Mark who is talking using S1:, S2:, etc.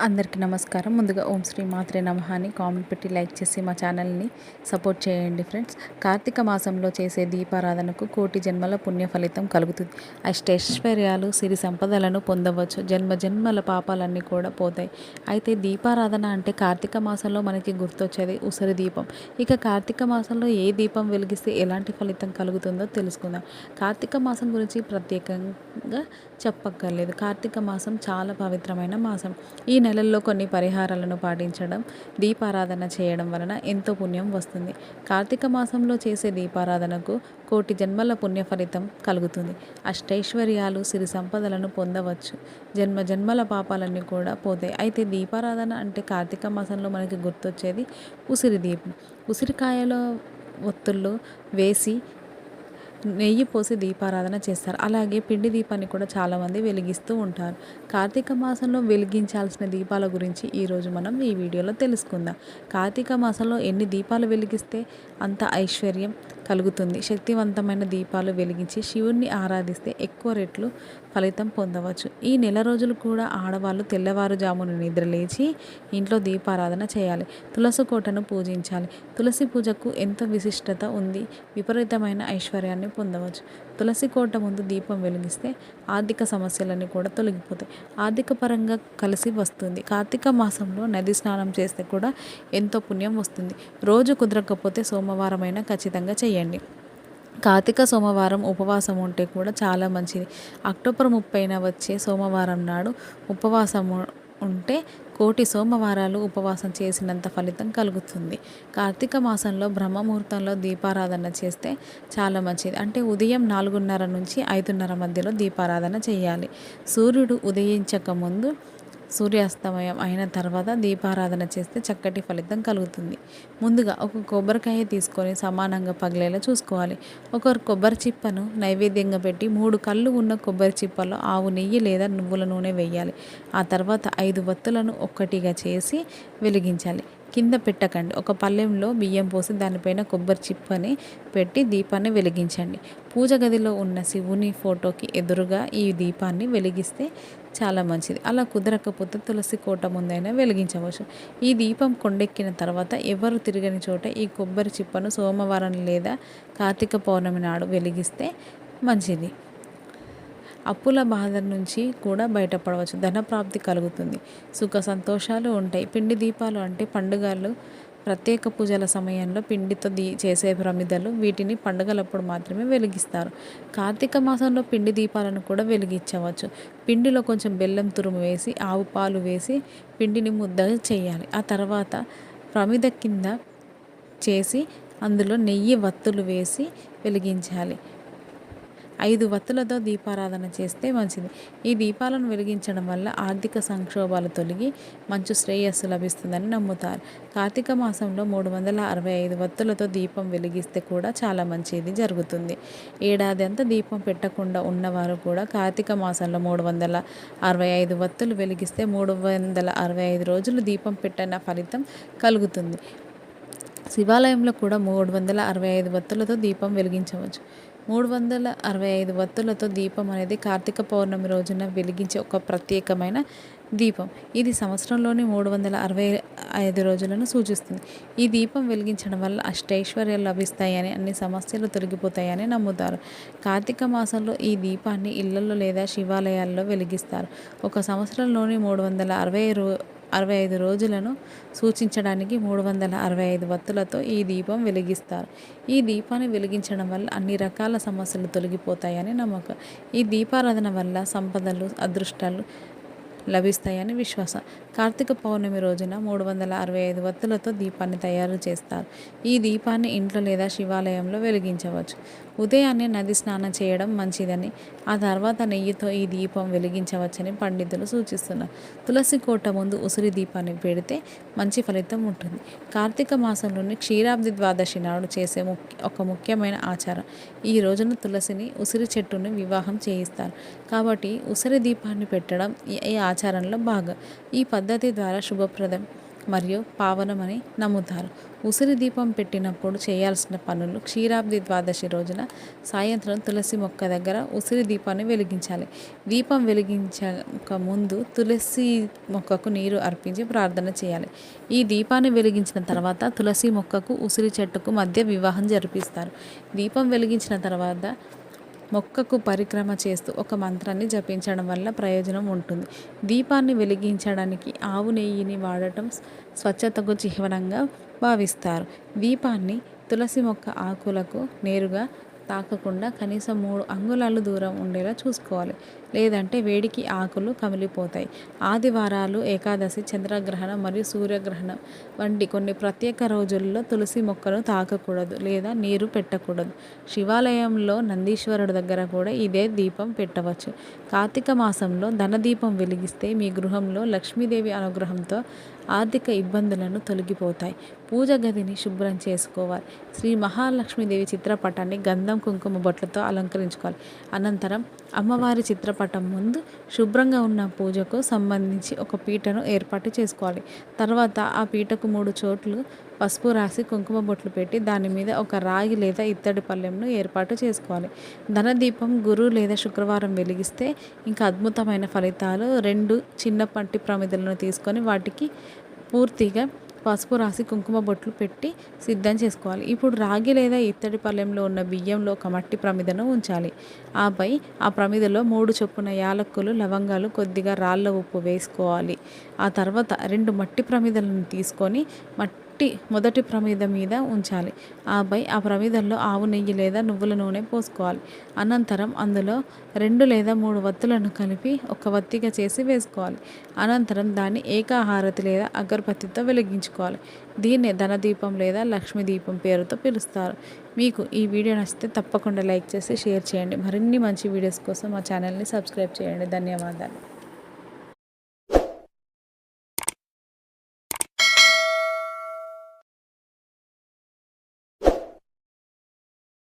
S1: అందరికీ నమస్కారం. ముందుగా ఓం శ్రీ మాత్రే నమః అని కామెంట్ పెట్టి లైక్ చేసి మా ఛానల్ని సపోర్ట్ చేయండి ఫ్రెండ్స్. కార్తీక మాసంలో చేసే దీపారాధనకు కోటి జన్మల పుణ్య ఫలితం కలుగుతుంది. అష్టైశ్వర్యాలు సిరి సంపదలను పొందవచ్చు. జన్మ జన్మల పాపాలన్నీ కూడా పోతాయి. అయితే దీపారాధన అంటే కార్తీక మాసంలో మనకి గుర్తొచ్చేది ఉసిరి దీపం. ఇక కార్తీక మాసంలో ఏ దీపం వెలిగిస్తే ఎలాంటి ఫలితం కలుగుతుందో తెలుసుకుందాం. కార్తీక మాసం గురించి ప్రత్యేకంగా చెప్పక్కర్లేదు. కార్తీక మాసం చాలా పవిత్రమైన మాసం. ఈ నెలల్లో కొన్ని పరిహారాలను పాటించడం దీపారాధన చేయడం వలన ఎంతో పుణ్యం వస్తుంది. కార్తీక మాసంలో చేసే దీపారాధనకు కోటి జన్మల పుణ్య ఫలితం కలుగుతుంది. అష్టైశ్వర్యాలు సిరి సంపదలను పొందవచ్చు. జన్మ జన్మల పాపాలన్నీ కూడా పోతాయి. అయితే దీపారాధన అంటే కార్తీక మాసంలో మనకి గుర్తొచ్చేది ఉసిరి దీపం. ఉసిరికాయలో ఒత్తుల్లో వేసి నెయ్యి పోసి దీపారాధన చేస్తారు. అలాగే పిండి దీపాన్ని కూడా చాలామంది వెలిగిస్తూ ఉంటారు. కార్తీక మాసంలో వెలిగించాల్సిన దీపాల గురించి ఈరోజు మనం ఈ వీడియోలో తెలుసుకుందాం. కార్తీక మాసంలో ఎన్ని దీపాలు వెలిగిస్తే అంత ఐశ్వర్యం కలుగుతుంది. శక్తివంతమైన దీపాలు వెలిగించి శివుణ్ణి ఆరాధిస్తే ఎక్కువ రెట్లు ఫలితం పొందవచ్చు. ఈ నెల రోజులు కూడా ఆడవాళ్ళు తెల్లవారుజామున నిద్రలేచి ఇంట్లో దీపారాధన చేయాలి. తులసి కోటను పూజించాలి. తులసి పూజకు ఎంతో విశిష్టత ఉంది? విపరీతమైన ఐశ్వర్యాన్ని పొందవచ్చు. తులసి కోట ముందు దీపం వెలిగిస్తే ఆర్థిక సమస్యలన్నీ కూడా తొలగిపోతాయి. ఆర్థిక పరంగా కలిసి వస్తుంది. కార్తీక మాసంలో నది స్నానం చేస్తే కూడా ఎంతో పుణ్యం వస్తుంది. రోజు కుదరకపోతే సోమవారం ఖచ్చితంగా చేయండి. కార్తీక సోమవారం ఉపవాసం ఉంటే కూడా చాలా మంచిది. అక్టోబర్ ముప్పైన వచ్చే సోమవారం నాడు ఉపవాసం ఉంటే కోటి సోమవారాలు ఉపవాసం చేసినంత ఫలితం కలుగుతుంది. కార్తీక మాసంలో బ్రహ్మముహూర్తంలో దీపారాధన చేస్తే చాలా మంచిది. అంటే ఉదయం నాలుగున్నర నుంచి ఐదున్నర మధ్యలో దీపారాధన చేయాలి. సూర్యుడు ఉదయించక ముందు సూర్యాస్తమయం అయిన తర్వాత దీపారాధన చేస్తే చక్కటి ఫలితం కలుగుతుంది. ముందుగా ఒక కొబ్బరికాయ తీసుకొని సమానంగా పగిలేలా చూసుకోవాలి. ఒకరు కొబ్బరి చిప్పను నైవేద్యంగా పెట్టి మూడు కళ్ళు ఉన్న కొబ్బరి చిప్పలో ఆవు నెయ్యి లేదా నువ్వుల నూనె వేయాలి. ఆ తర్వాత ఐదు వత్తులను ఒక్కటిగా చేసి వెలిగించాలి. కింద పెట్టకండి. ఒక పళ్ళెంలో బియ్యం పోసి దానిపైన కొబ్బరి చిప్పని పెట్టి దీపాన్ని వెలిగించండి. పూజ గదిలో ఉన్న శివుని ఫోటోకి ఎదురుగా ఈ దీపాన్ని వెలిగిస్తే చాలా మంచిది. అలా కుదరకపోతే తులసి కోట ముందైనా వెలిగించవచ్చు. ఈ దీపం కొండెక్కిన తర్వాత ఎవరు తిరగని చోట ఈ కొబ్బరి చిప్పను సోమవారం లేదా కార్తీక పౌర్ణమి నాడు వెలిగిస్తే మంచిది. అప్పుల బాధ నుంచి కూడా బయటపడవచ్చు. ధనప్రాప్తి కలుగుతుంది. సుఖ సంతోషాలు ఉంటాయి. పిండి దీపాలు అంటే పండుగలు. ప్రత్యేక పూజల సమయంలో పిండితో దీ చేసే ప్రమిదలు వీటిని పండుగలప్పుడు మాత్రమే వెలిగిస్తారు. కార్తీక మాసంలో పిండి దీపాలను కూడా వెలిగించవచ్చు. పిండిలో కొంచెం బెల్లం తురుము వేసి ఆవు పాలు వేసి పిండిని ముద్దగా చేయాలి. ఆ తర్వాత ప్రమిద కింద చేసి అందులో నెయ్యి వత్తులు వేసి వెలిగించాలి. ఐదు వత్తులతో దీపారాధన చేస్తే మంచిది. ఈ దీపాలను వెలిగించడం వల్ల ఆర్థిక సంక్షోభాలు తొలగి మంచు శ్రేయస్సు లభిస్తుందని నమ్ముతారు. కార్తీక మాసంలో మూడు వందల అరవై ఐదు వత్తులతో దీపం వెలిగిస్తే కూడా చాలా మంచిది జరుగుతుంది. ఏడాది అంతా దీపం పెట్టకుండా ఉన్నవారు కూడా కార్తీక మాసంలో మూడు వందల అరవై ఐదు వత్తులు వెలిగిస్తే మూడు వందల అరవై ఐదు రోజులు దీపం పెట్టిన ఫలితం కలుగుతుంది. శివాలయంలో కూడా మూడు వందల అరవై ఐదు వత్తులతో దీపం వెలిగించవచ్చు. మూడు వందల అరవై ఐదు వత్తులతో దీపం అనేది కార్తీక పౌర్ణమి రోజున వెలిగించే ఒక ప్రత్యేకమైన దీపం. ఇది సంవత్సరంలోని మూడు వందల అరవై ఐదు రోజులను సూచిస్తుంది. ఈ దీపం వెలిగించడం వల్ల అష్టైశ్వర్యాలు లభిస్తాయని అన్ని సమస్యలు తొలగిపోతాయని నమ్ముతారు. కార్తీక మాసంలో ఈ దీపాన్ని ఇళ్ళలో లేదా శివాలయాల్లో వెలిగిస్తారు. ఒక సంవత్సరంలోని మూడు వందల అరవై రో అరవై ఐదు రోజులను సూచించడానికి మూడు వందల అరవై ఐదు వత్తులతో ఈ దీపం వెలిగిస్తారు. ఈ దీపాన్ని వెలిగించడం వల్ల అన్ని రకాల సమస్యలు తొలగిపోతాయని నమ్మకం. ఈ దీపారాధన వల్ల సంపదలు అదృష్టాలు లభిస్తాయని విశ్వాసం. కార్తీక పౌర్ణమి రోజున మూడు వందల అరవై ఐదు వత్తులతో దీపాన్ని తయారు చేస్తారు. ఈ దీపాన్ని ఇంట్లో లేదా శివాలయంలో వెలిగించవచ్చు. ఉదయాన్నే నది స్నానం చేయడం మంచిదని ఆ తర్వాత నెయ్యితో ఈ దీపం వెలిగించవచ్చని పండితులు సూచిస్తున్నారు. తులసి కోట ముందు ఉసిరి దీపాన్ని పెడితే మంచి ఫలితం ఉంటుంది. కార్తీక మాసంలోని క్షీరాబ్ది ద్వాదశి నాడు చేసే ముఖ్య ఒక ముఖ్యమైన ఆచారం. ఈ రోజున తులసిని ఉసిరి చెట్టును వివాహం చేయిస్తారు. కాబట్టి ఉసిరి దీపాన్ని పెట్టడం ఈ ఆచారంలో భాగం. ఈ పద్ధతి ద్వారా శుభప్రదం. మరియు పావనమని నమ్ముతారు. ఉసిరి దీపం పెట్టినప్పుడు చేయాల్సిన పనులు క్షీరాబ్ది ద్వాదశి రోజున సాయంత్రం తులసి మొక్క దగ్గర ఉసిరి దీపాన్ని వెలిగించాలి. దీపం వెలిగించక ముందు తులసి మొక్కకు నీరు అర్పించి ప్రార్థన చేయాలి. ఈ దీపాన్ని వెలిగించిన తర్వాత తులసి మొక్కకు ఉసిరి చెట్టుకు మధ్య వివాహం జరిపిస్తారు. దీపం వెలిగించిన తర్వాత మొక్కకు పరిక్రమ చేస్తూ ఒక మంత్రాన్ని జపించడం వల్ల ప్రయోజనం ఉంటుంది. దీపాన్ని వెలిగించడానికి ఆవు నెయ్యిని వాడటం స్వచ్ఛతకు చిహ్నంగా భావిస్తారు. దీపాన్ని తులసి మొక్క ఆకులకు నేరుగా తాకకుండా కనీసం మూడు అంగుళాలు దూరం ఉండేలా చూసుకోవాలి. లేదంటే వేడికి ఆకులు కమిలిపోతాయి. ఆదివారాలు ఏకాదశి చంద్రగ్రహణం మరియు సూర్యగ్రహణం వంటి కొన్ని ప్రత్యేక రోజుల్లో తులసి మొక్కను తాకకూడదు లేదా నీరు పెట్టకూడదు. శివాలయంలో నందీశ్వరుడు దగ్గర కూడా ఇదే దీపం పెట్టవచ్చు. కార్తీక మాసంలో ధనదీపం వెలిగిస్తే మీ గృహంలో లక్ష్మీదేవి అనుగ్రహంతో ఆర్థిక ఇబ్బందులను తొలగిపోతాయి. పూజ గదిని శుభ్రం చేసుకోవాలి. శ్రీ మహాలక్ష్మీదేవి చిత్రపటాన్ని గంధం కుంకుమ బొట్లతో అలంకరించుకోవాలి. అనంతరం అమ్మవారి చిత్రపటం ముందు శుభ్రంగా ఉన్న పూజకు సంబంధించి ఒక పీటను ఏర్పాటు చేసుకోవాలి. తర్వాత ఆ పీటకు మూడు చోట్లు పసుపు రాసి కుంకుమ బొట్లు పెట్టి దాని మీద ఒక రాగి లేదా ఇత్తడి పళ్ళెంను ఏర్పాటు చేసుకోవాలి. ధనదీపం గురు లేదా శుక్రవారం వెలిగిస్తే ఇంకా అద్భుతమైన ఫలితాలు. రెండు చిన్న ప్రమిదలను తీసుకొని వాటికి పూర్తిగా పసుపు రాసి కుంకుమ బొట్లు పెట్టి సిద్ధం చేసుకోవాలి. ఇప్పుడు రాగి లేదా ఇత్తడి పళ్ళెంలో ఉన్న బియ్యంలో ఒక మట్టి ప్రమిదను ఉంచాలి. ఆపై ఆ ప్రమిదలో మూడు చొప్పున యాలక్కులు లవంగాలు కొద్దిగా రాళ్ళ ఉప్పు వేసుకోవాలి. ఆ తర్వాత రెండు మట్టి ప్రమిదలను తీసుకొని మట్టి మొదటి ప్రమిద మీద ఉంచాలి. ఆపై ఆ ప్రమిదంలో ఆవు నెయ్యి లేదా నువ్వుల నూనె పోసుకోవాలి. అనంతరం అందులో రెండు లేదా మూడు వత్తులను కలిపి ఒక వత్తిగా చేసి వేసుకోవాలి. అనంతరం దాన్ని ఏకాహారతి లేదా అగరబత్తితో వెలిగించుకోవాలి. దీన్నే ధనదీపం లేదా లక్ష్మీ దీపం పేరుతో పిలుస్తారు. మీకు ఈ వీడియో నచ్చితే తప్పకుండా లైక్ చేసి షేర్ చేయండి. మరిన్ని మంచి వీడియోస్ కోసం మా ఛానల్ని సబ్స్క్రైబ్ చేయండి. ధన్యవాదాలు.